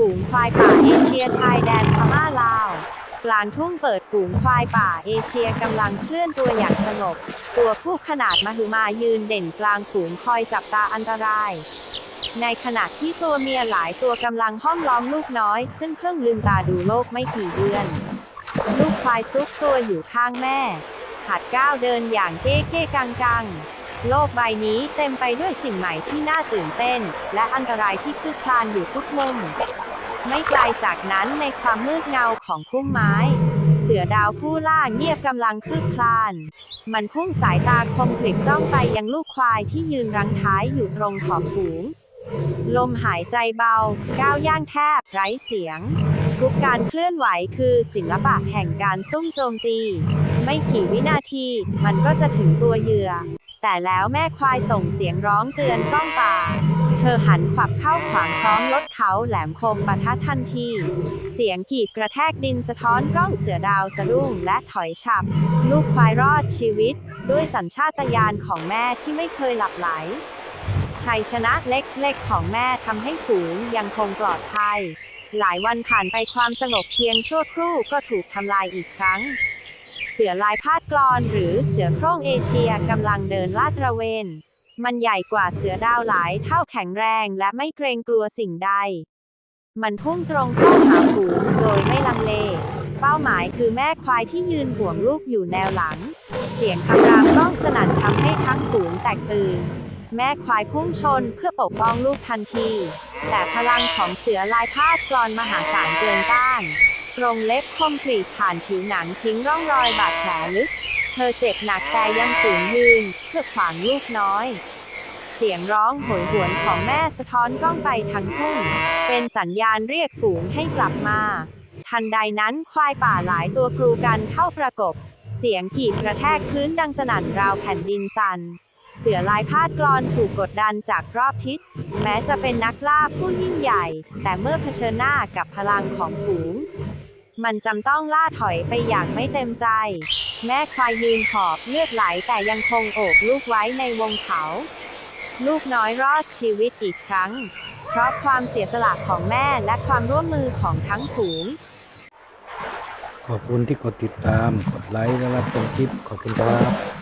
ฝูงควายป่าเอเชียชายแดนพม่าลาว กลางทุ่งเปิดฝูงควายป่าเอเชียกำลังเคลื่อนตัวอย่างสงบ ตัวผู้ขนาดมหึมายืนเด่นกลางฝูงคอยจับตาอันตราย ในขณะที่ตัวเมียหลายตัวกำลังห้อมล้อมลูกน้อย ซึ่งเพิ่งลืมตาดูโลกไม่กี่เดือน ลูกควายซุกตัวอยู่ข้างแม่ หัดก้าวเดินอย่างเก้เก้กังกังโลกใบนี้เต็มไปด้วยสิ่งใหม่ที่น่าตื่นเต้น และอันตรายที่คืบคลานอยู่ทุกมุม ไม่ไกลจากนั้นในความมืดเงาของพุ่มไม้ เสือดาวผู้ล่าเงียบกำลังคืบคลาน มันพุ่งสายตาคมกริบจ้องไปยังลูกควายที่ยืนรังท้ายอยู่ตรงขอบฝูง ลมหายใจเบา ก้าวย่างแทบไร้เสียง ทุกการเคลื่อนไหวคือศิลปะแห่งการซุ่มโจมตี ไม่กี่วินาที มันก็จะถึงตัวเหยื่อ แต่แล้วแม่ควายส่งเสียงร้องเตือนก้องป่า เธอหันขวับเข้าขวางพร้อมลดเขาแหลมคมปะทะทันที เสียงกีบกระแทกดินสะท้อนกล้องเสือดาวสะดุ้งและถอยฉับ ลูกควายรอดชีวิต ด้วยสัญชาตญาณของแม่ที่ไม่เคยหลับไหล ชัยชนะเล็กๆของแม่ทำให้ฝูงยังคงปลอดภัย หลายวันผ่านไปความสงบเพียงชั่วครู่ก็ถูกทำลายอีกครั้ง เสือลายพาดกรอนหรือเสือโคร่งเอเชียกำลังเดินลาดตระเวน มันใหญ่กว่าเสือดาวหลายเท่าแข็งแรงและไม่เกรงกลัวสิ่งใด มันพุ่งตรงเข้าหาฝูงโดยไม่ลังเล เป้าหมายคือแม่ควายที่ยืนห่วงลูกอยู่แนวหลัง เสียงคำรามก้องสนั่นทำให้ทั้งฝูงแตกตื่น แม่ควายพุ่งชนเพื่อปกป้องลูกทันที แต่พลังของเสือลายพาดกรอนมหาศาลเกินต้านกรงเล็บคมกรีดผ่านผิวหนังทิ้งร่องรอยบาดแผลลึก เธอเจ็บหนักแต่ยังฝืนยืนเพื่อขวางลูกน้อย เสียงร้องโหยหวนของแม่สะท้อนกล้องไปทั้งทุ่ง เป็นสัญญาณเรียกฝูงให้กลับมา ทันใดนั้นควายป่าหลายตัวกรูกันเข้าประกบ เสียงกีบกระแทกพื้นดังสนั่นราวแผ่นดินสั่นเสือลายพาดกรอนถูกกดดันจากรอบทิศ แม้จะเป็นนักล่าผู้ยิ่งใหญ่ แต่เมื่อเผชิญหน้ากับพลังของฝูง มันจำต้องล่าถอยไปอย่างไม่เต็มใจ แม่ควายยืนขอบเลือดไหลแต่ยังคงโอบลูกไว้ในวงเขา ลูกน้อยรอดชีวิตอีกครั้ง เพราะความเสียสละของแม่และความร่วมมือของทั้งฝูง ขอบคุณที่กดติดตาม กดไลค์และรับชมคลิป ขอบคุณครับ